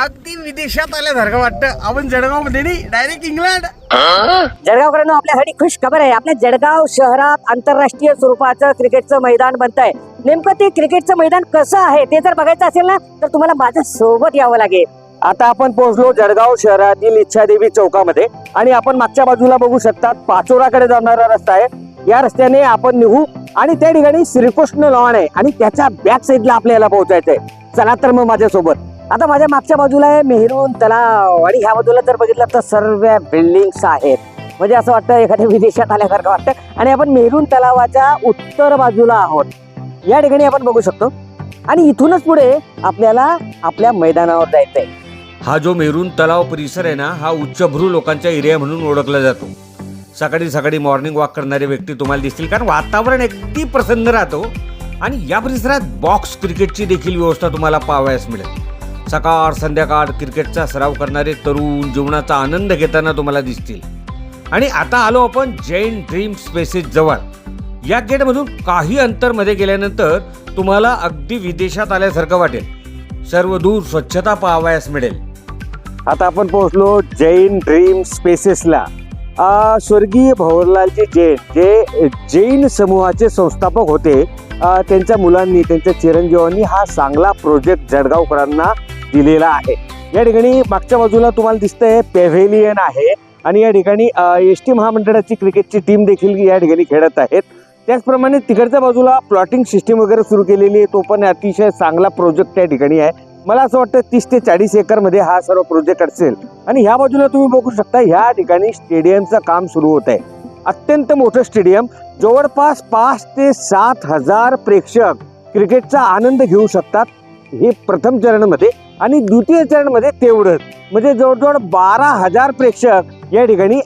अगदी विदेशात आल्यासारखं वाटतं. आपण जळगावमध्ये नाही डायरेक्ट इंग्लंड. जळगावकरांनो आपल्यासाठी खुश खबर आहे. आपल्या जळगाव शहरात आंतरराष्ट्रीय स्वरूपाचं क्रिकेटचं मैदान बनत आहे नेमकं ते क्रिकेटचं मैदान कसं आहे ते जर बघायचं असेल ना तर तुम्हाला माझ्या सोबत यावं लागेल. आता आपण पोहोचलो जळगाव शहरातील इच्छादेवी चौकामध्ये आणि आपण मागच्या बाजूला बघू शकतात पाचोराकडे जाणारा रस्ता आहे. या रस्त्याने आपण निघू आणि त्या ठिकाणी श्रीकृष्ण लॉन आहे आणि त्याच्या बॅक साईडला आपल्याला पोहोचायचंय. चला तर मग माझ्यासोबत. आता माझ्या मागच्या बाजूला आहे मेहरून तलाव. आणि ह्या बाजूला जर बघितलं तर सर्व बिल्डिंग्स आहेत. म्हणजे असं वाटतं एखाद्या विदेशात आल्यासारखं वाटतं. आणि आपण मेहरून तलावाच्या उत्तर बाजूला आहोत. या ठिकाणी आपण बघू शकतो. आणि इथूनच पुढे आपल्याला आपल्या मैदानावर जायचंय. हा जो मेहरून तलाव परिसर आहे ना हा उच्चभ्रू लोकांचा एरिया म्हणून ओळखला जातो. सकाळी सकाळी मॉर्निंग वॉक करणारे व्यक्ती तुम्हाला दिसतील. कारण वातावरण अगदी प्रसन्न राहतो. आणि या परिसरात बॉक्स क्रिकेटची देखील व्यवस्था तुम्हाला पाहावयास मिळेल. सकाळ संध्याकाळ क्रिकेटचा सराव करणारे तरुण जीवनाचा आनंद घेताना तुम्हाला दिसतील. आणि आता आलो आपण जैन ड्रीम स्पेसेस जवळ. या गेटमधून काही अंतरमध्ये गेल्यानंतर तुम्हाला अगदी विदेशात आल्यासारखं वाटेल. सर्व दूर स्वच्छता पाहावयास मिळेल. आता आपण पोहोचलो जैन ड्रीम स्पेसेसला. स्वर्गीय भवरलालजी जैन जे जैन समूहाचे संस्थापक होते. त्यांच्या मुलांनी त्यांच्या चिरंजीवांनी हा चांगला प्रोजेक्ट जळगावकरांना दिलेला आहे. या ठिकाणी मागच्या बाजूला तुम्हाला दिसतंय पेव्हेलियन आहे. आणि या ठिकाणी एस टी महामंडळाची क्रिकेटची टीम देखील या ठिकाणी खेळत आहेत. त्याचप्रमाणे तिकडच्या बाजूला प्लॉटिंग सिस्टीम वगैरे सुरू केलेली आहे. तो पण अतिशय चांगला प्रोजेक्ट त्या ठिकाणी आहे. मला असं वाटतं तीस ते चाळीस एकरमध्ये हा सर्व प्रोजेक्ट असेल. आणि ह्या बाजूला तुम्ही बघू शकता ह्या ठिकाणी स्टेडियमचं काम सुरू होत आहे. अत्यंत मोठं स्टेडियम जवळपास पाच ते सात हजार प्रेक्षक क्रिकेटचा आनंद घेऊ शकतात. हे प्रथम चरणमध्ये आणि द्वितीय चरणमध्ये तेवढंच म्हणजे जवळजवळ बारा हजार प्रेक्षक या ठिकाणी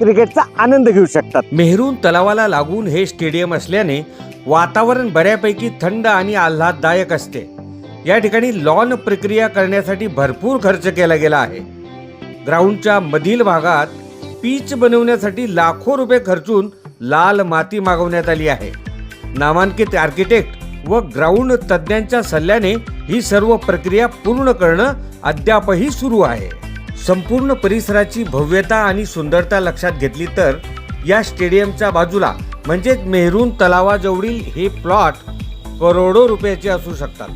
क्रिकेटचा आनंद घेऊ शकतात. मेहरून तलावाला लागून हे स्टेडियम असल्याने वातावरण बऱ्यापैकी थंड आणि आल्हाददायक असते. या ठिकाणी लॉन प्रक्रिया करण्यासाठी भरपूर खर्च केला गेला आहे. ग्राउंडच्या मधील भागात पीच बनवण्यासाठी लाखो रुपये खर्चून लाल माती मागवण्यात आली आहे. नामांकित आर्किटेक्ट व ग्राउंड तज्ज्ञांच्या सल्ल्याने ही सर्व प्रक्रिया पूर्ण करणं अद्यापही सुरू आहे. संपूर्ण परिसराची भव्यता आणि सुंदरता लक्षात घेतली तर या स्टेडियमच्या बाजूला म्हणजेच मेहरून तलावाजवळील हे प्लॉट करोडो रुपयाचे असू शकतात.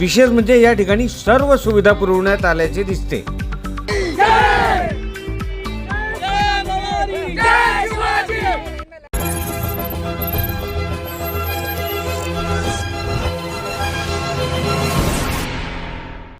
विशेष म्हणजे या ठिकाणी सर्व सुविधा पुरवण्यात आल्याचे दिसते.